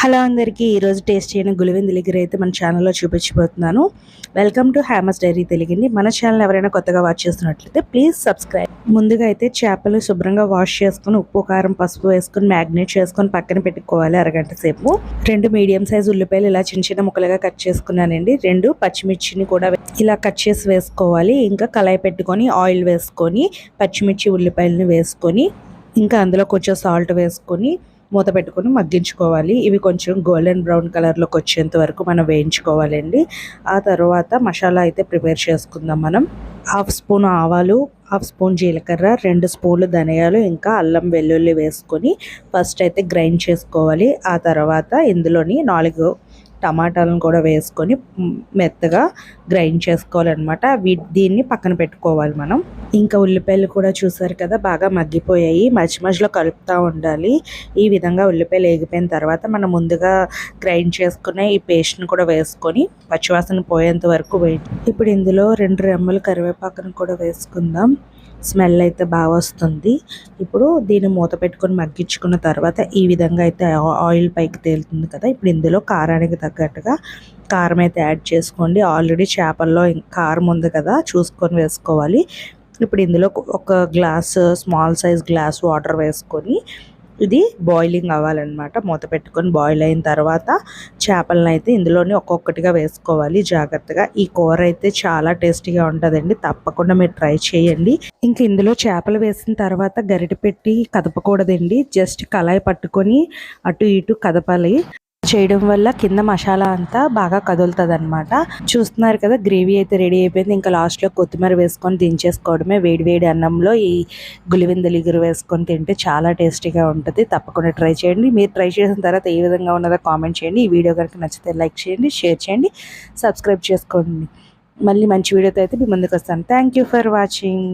Hello అందరికీ ఈరోజు taste చేయని గులివింది దగ్గర అయితే మన ఛానల్లో చూపించిపోతున్నాను వెల్కమ్ టు హ్యామస్ డైరీ తెలిగింది. మన ఛానల్ ఎవరైనా కొత్తగా వాచ్ చేస్తున్నట్లయితే ప్లీజ్ సబ్స్క్రైబ్. ముందుగా అయితే చేపలు శుభ్రంగా వాష్ చేసుకొని ఉప్పు కారం పసుపు వేసుకొని మ్యాగ్నేట్ చేసుకొని పక్కన పెట్టుకోవాలి అరగంట సేపు. రెండు మీడియం సైజ్ ఉల్లిపాయలు ఇలా చిన్న చిన్న ముక్కలుగా కట్ చేసుకున్నానండి. రెండు పచ్చిమిర్చిని కూడా ఇలా కట్ చేసి వేసుకోవాలి. ఇంకా కళాయి పెట్టుకొని ఆయిల్ వేసుకొని పచ్చిమిర్చి ఉల్లిపాయలను వేసుకొని ఇంకా అందులో కొంచెం సాల్ట్ వేసుకొని మూత పెట్టుకొని మగ్గించుకోవాలి. ఇవి కొంచెం గోల్డెన్ బ్రౌన్ కలర్లోకి వచ్చేంత వరకు మనం వేయించుకోవాలండి. ఆ తర్వాత మసాలా అయితే ప్రిపేర్ చేసుకుందాం మనం. హాఫ్ స్పూన్ ఆవాలు హాఫ్ స్పూన్ జీలకర్ర రెండు స్పూన్లు ధనియాలు ఇంకా అల్లం వెల్లుల్లి వేసుకొని ఫస్ట్ అయితే గ్రైండ్ చేసుకోవాలి. ఆ తర్వాత ఇందులోని నాలుగు టమాటాలను కూడా వేసుకొని మెత్తగా గ్రైండ్ చేసుకోవాలన్నమాట. దీన్ని పక్కన పెట్టుకోవాలి మనం. ఇంకా ఉల్లిపాయలు కూడా చూసారు కదా బాగా మగ్గిపోయాయి. మధ్య మధ్యలో కలుపుతూ ఉండాలి. ఈ విధంగా ఉల్లిపాయలు వేగిపోయిన తర్వాత మనం ముందుగా గ్రైండ్ చేసుకున్న ఈ పేస్ట్ని కూడా వేసుకొని పచ్చివాసన పోయేంత వరకు వేయి ఇప్పుడు ఇందులో రెండు రెమ్మలు కరివేపాకును కూడా వేసుకుందాం. స్మెల్ అయితే బాగా వస్తుంది. ఇప్పుడు దీన్ని మూత పెట్టుకొని మగ్గించుకున్న తర్వాత ఈ విధంగా అయితే ఆయిల్ పైకి తేలుతుంది కదా ఇప్పుడు ఇందులో కారానికి తగ్గట్టుగా కారం అయితే యాడ్ చేసుకోండి. ఆల్రెడీ చేపల్లో కారం ఉంది కదా చూసుకొని వేసుకోవాలి. ఇప్పుడు ఇందులో ఒక glass small size glass water వేసుకొని ఇది బాయిలింగ్ అవ్వాలన్నమాట. మూత పెట్టుకొని బాయిల్ అయిన తర్వాత చేపలను అయితే ఇందులోనే ఒక్కొక్కటిగా వేసుకోవాలి జాగ్రత్తగా. ఈ కూర అయితే చాలా టేస్టీగా ఉంటుందండి. తప్పకుండా మీరు ట్రై చేయండి. ఇంక ఇందులో చేపలు వేసిన తర్వాత గరిట పెట్టి కదపకూడదండి. జస్ట్ కళాయి పట్టుకొని అటు ఇటు కదపాలి. చేయడం వల్ల కింద మసాలా అంతా బాగా కదులుతుంది అనమాట చూస్తున్నారు కదా గ్రేవీ అయితే రెడీ అయిపోయింది. ఇంకా లాస్ట్లో కొత్తిమీర వేసుకొని దించేసుకోవడమే. వేడి వేడి అన్నంలో ఈ గులివిందలు ఇగురు వేసుకొని తింటే చాలా టేస్టీగా ఉంటుంది. తప్పకుండా ట్రై చేయండి. మీరు ట్రై చేసిన తర్వాత ఏ విధంగా ఉన్నదో కామెంట్ చేయండి. ఈ వీడియో కనుక నచ్చితే లైక్ చేయండి షేర్ చేయండి సబ్స్క్రైబ్ చేసుకోండి. మళ్ళీ మంచి వీడియోతో అయితే మీ ముందుకు వస్తాను. Thank you for watching